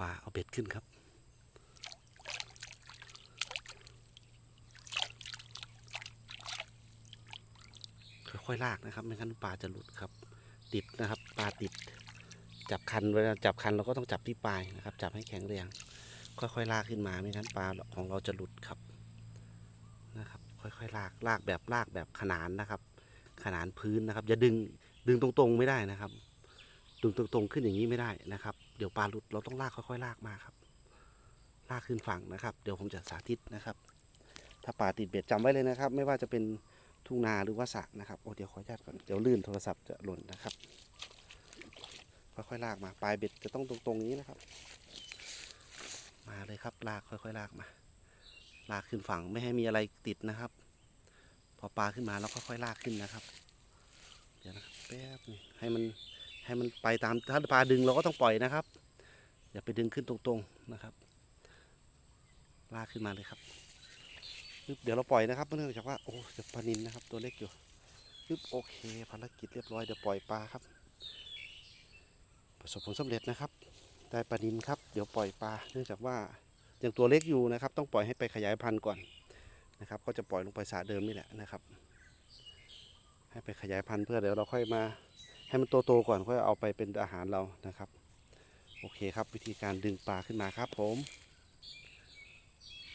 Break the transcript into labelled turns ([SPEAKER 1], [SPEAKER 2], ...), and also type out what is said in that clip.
[SPEAKER 1] ปลาเอาเบ็ดขึ้นครับ ค่อยๆลากนะครับ ไม่งั้นปลาจะหลุดครับ ติดนะครับ ปลาติด จับคันเวลาจับคันเราก็ต้องจับที่ปลายนะครับ จับให้แข็งแรงค่อยๆลากขึ้นมาไม่งั้นปลาของเราจะหลุดครับนะครับ ค่อยๆลากลากแบบลากแบบขนานนะครับ ขนานพื้นนะครับอย่าดึงดึงตรงๆไม่ได้นะครับ ดึงตรงๆขึ้นอย่างนี้ไม่ได้นะครับ เดี๋ยวปลาหลุดเราต้องลากค่อยๆ ลากมาครับ ลากขึ้นฝั่งนะครับ เดี๋ยวผมจะสาธิตนะครับ ถ้าปลาติดเบ็ดจำไว้เลยนะครับ ไม่ว่าจะเป็นทุ่งนาหรือว่าสระนะครับโอ้เดี๋ยวขออนุญาตก่อนเดี๋ยวลื่นโทรศัพท์จะหล่นนะครับค่อยๆลากมาปลายเบ็ดจะต้องตรงๆนี้นะครับ มาเลยครับลากค่อยๆลากมา ลากขึ้นฝั่งไม่ให้มีอะไรติดนะครับ พอปลาขึ้นมาเราก็ค่อยลากขึ้นนะครับ เดี๋ยวนะแป๊บนึงให้มัน ให้มันไปตามถ้าปลาดึงเราก็ต้องปล่อยนะครับ อย่าไปดึงขึ้นตรงๆนะครับ ลากขึ้นมาเลยครับเดี๋ยวเราปล่อยนะครับเนื่องจากว่าโอ้จะปลานินนะครับ ตัวเล็กอยู่ปึ๊บโอเคภารกิจเรียบร้อยเดี๋ยวปล่อยปลาครับ ประสบผลสำเร็จนะครับ ได้ปลานินครับเดี๋ยวปล่อยปลาเนื่องจากว่ายังตัวเล็กอยู่นะครับ ต้องปล่อยให้ไปขยายพันธุ์ก่อนนะครับ ก็จะปล่อยลงไปสระเดิมนี่แหละนะครับ ให้ไปขยายพันธุ์เพื่อเดี๋ยวเราค่อยมา ให้มันโตๆก่อนค่อยเอาไปเป็นอาหารเรานะครับ โอเคครับวิธีการดึงปลาขึ้นมาครับผม